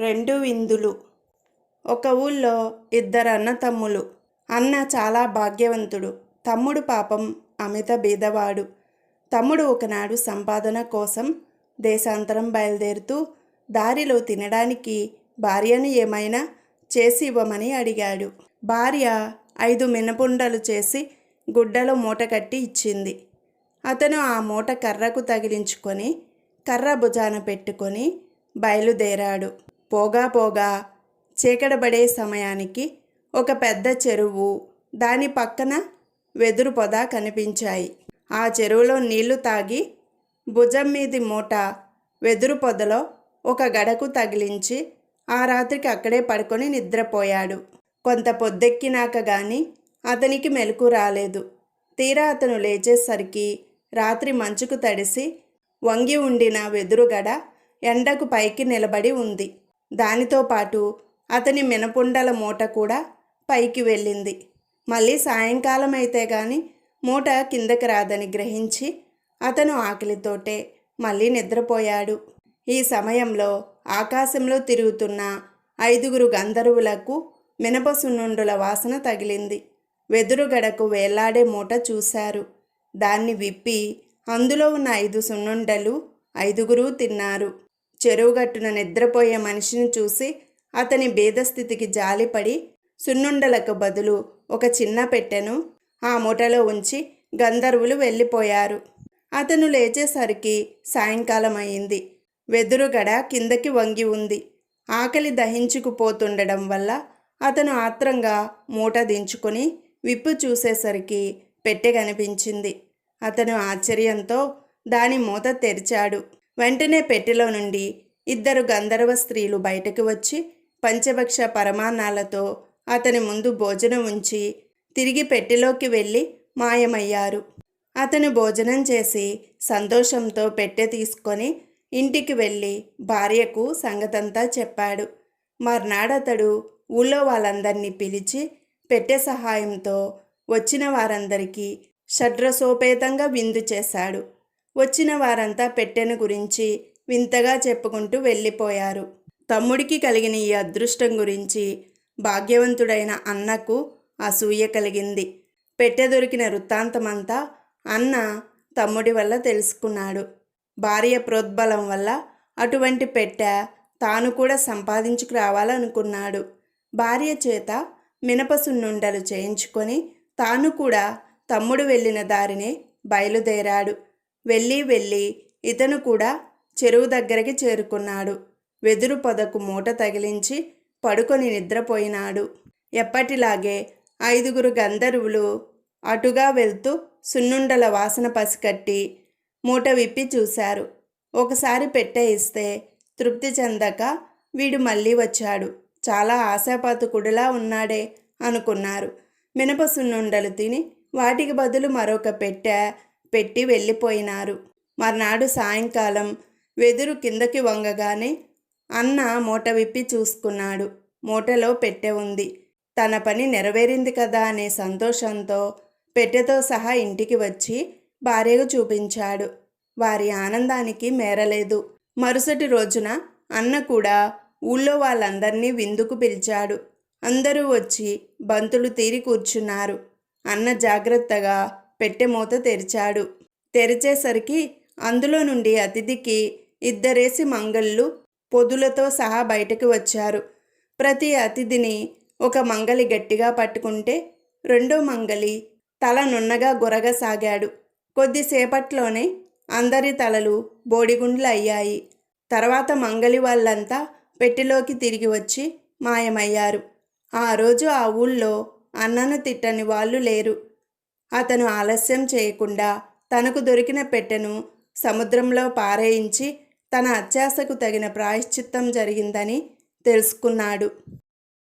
రెండు విందులు. ఒక ఊళ్ళో ఇద్దరు అన్న తమ్ములు అన్న చాలా భాగ్యవంతుడు. తమ్ముడు పాపం అమిత బీదవాడు. తమ్ముడు ఒకనాడు సంపాదన కోసం దేశాంతరం బయలుదేరుతూ దారిలో తినడానికి భార్యను ఏమైనా చేసి ఇవ్వమని అడిగాడు. భార్య ఐదు మినపుండలు చేసి గుడ్డలో మూట కట్టి ఇచ్చింది. అతను ఆ మూట కర్రకు తగిలించుకొని కర్ర భుజాన పెట్టుకొని బయలుదేరాడు. పోగా పోగా చీకటబడే సమయానికి ఒక పెద్ద చెరువు దాని పక్కన వెదురు పొద కనిపించాయి. ఆ చెరువులో నీళ్ళు తాగి భుజం మీది మూట వెదురు పొదలో ఒక గడకు తగిలించి ఆ రాత్రికి అక్కడే పడుకొని నిద్రపోయాడు. కొంత పొద్దెక్కినాక గాని అతనికి మెలకు రాలేదు. తీరా అతను లేచేసరికి రాత్రి మంచుకు తడిసి వంగి ఉండిన వెదురుగడ ఎండకు పైకి నిలబడి ఉంది. దానితో పాటు అతని మినపుండల మూట కూడా పైకి వెళ్ళింది. మళ్ళీ సాయంకాలం అయితే గాని మూట కిందకి రాదని గ్రహించి అతను ఆకలితోటే మళ్ళీ నిద్రపోయాడు. ఈ సమయంలో ఆకాశంలో తిరుగుతున్న ఐదుగురు గంధర్వులకు మినప సున్నుండుల వాసన తగిలింది. వెదురుగడకు వేలాడే మూట చూశారు. దాన్ని విప్పి అందులో ఉన్న ఐదు సున్నుండలు ఐదుగురు తిన్నారు. చెరువుగట్టున నిద్రపోయే మనిషిని చూసి అతని భేదస్థితికి జాలిపడి సున్నుండలకు బదులు ఒక చిన్న పెట్టెను ఆ మూటలో ఉంచి గంధర్వులు వెళ్ళిపోయారు. అతను లేచేసరికి సాయంకాలం అయింది వెదురుగడ కిందకి వంగి ఉంది. ఆకలి దహించుకుపోతుండడం వల్ల అతను ఆత్రంగా మూట దించుకొని విప్పు చూసేసరికి పెట్టె కనిపించింది. అతను ఆశ్చర్యంతో దాని మూత తెరిచాడు. వెంటనే పెట్టెలో నుండి ఇద్దరు గంధర్వ స్త్రీలు బయటకు వచ్చి పంచభక్ష పరమాన్నాలతో అతని ముందు భోజనం ఉంచి తిరిగి పెట్టెలోకి వెళ్ళి మాయమయ్యారు. అతను భోజనం చేసి సంతోషంతో పెట్టె తీసుకొని ఇంటికి వెళ్ళి భార్యకు సంగతంతా చెప్పాడు. మర్నాడతడు ఊళ్ళో వాళ్ళందరినీ పిలిచి పెట్టె సహాయంతో వచ్చిన వారందరికీ షడ్రసోపేతంగా విందు చేశాడు. వచ్చిన వారంతా పెట్టెను గురించి వింతగా చెప్పుకుంటూ వెళ్ళిపోయారు. తమ్ముడికి కలిగిన ఈ అదృష్టం గురించి భాగ్యవంతుడైన అన్నకు అసూయ కలిగింది. పెట్టె దొరికిన వృత్తాంతమంతా అన్న తమ్ముడి వల్ల తెలుసుకున్నాడు. భార్య ప్రోద్బలం వల్ల అటువంటి పెట్టె తాను కూడా సంపాదించుకు రావాలనుకున్నాడు భార్య చేత మినపసున్నుండలు చేయించుకొని తాను కూడా తమ్ముడు వెళ్ళిన దారినే బయలుదేరాడు. వెళ్ళి వెళ్ళి ఇతను కూడా చెరువు దగ్గరికి చేరుకున్నాడు. వెదురు పొదకు మూట తగిలించి పడుకొని నిద్రపోయినాడు. ఎప్పటిలాగే ఐదుగురు గంధర్వులు అటుగా వెళ్తూ సున్నుండల వాసన పసికట్టి మూట విప్పి చూశారు. ఒకసారి పెట్టె ఇస్తే తృప్తి చెందక వీడు మళ్ళీ వచ్చాడు. చాలా ఆశాపాతకుడిలా ఉన్నాడే అనుకున్నారు. మినప సున్నుండలు తిని వాటికి బదులు మరొక పెట్టె పెట్టి వెళ్ళిపోయినారు. మర్నాడు సాయంకాలం వెదురు కిందకి వంగగానే అన్న మూట విప్పి చూసుకున్నాడు. మూటలో పెట్టె ఉంది. తన పని నెరవేరింది కదా అనే సంతోషంతో పెట్టెతో సహా ఇంటికి వచ్చి భార్యకు చూపించాడు. వారి ఆనందానికి మేరలేదు. మరుసటి రోజున అన్న కూడా ఊళ్ళో వాళ్ళందరినీ విందుకు పిలిచాడు. అందరూ వచ్చి బంతులు తీరి కూర్చున్నారు. అన్న జాగ్రత్తగా పెట్టె మూత తెరిచాడు. తెరిచేసరికి అందులో నుండి అతిథికి ఇద్దరేసి మంగళ్ళు పొదులతో సహా బయటకు వచ్చారు. ప్రతి అతిథిని ఒక మంగలి గట్టిగా పట్టుకుంటే రెండో మంగలి తల నున్నగా గురగసాగాడు. కొద్దిసేపట్లోనే అందరి తలలు బోడిగుండ్లు అయ్యాయి. తర్వాత మంగలి వాళ్ళంతా పెట్టెలోకి తిరిగి వచ్చి మాయమయ్యారు. ఆ రోజు ఆ ఊళ్ళో అన్నను తిట్టని వాళ్ళు లేరు. అతను ఆలస్యం చేయకుండా తనకు దొరికిన పెట్టెను సముద్రంలో పారేయించి తన అత్యాశకు తగిన ప్రాయశ్చిత్తం జరిగిందని తెలుసుకున్నాడు.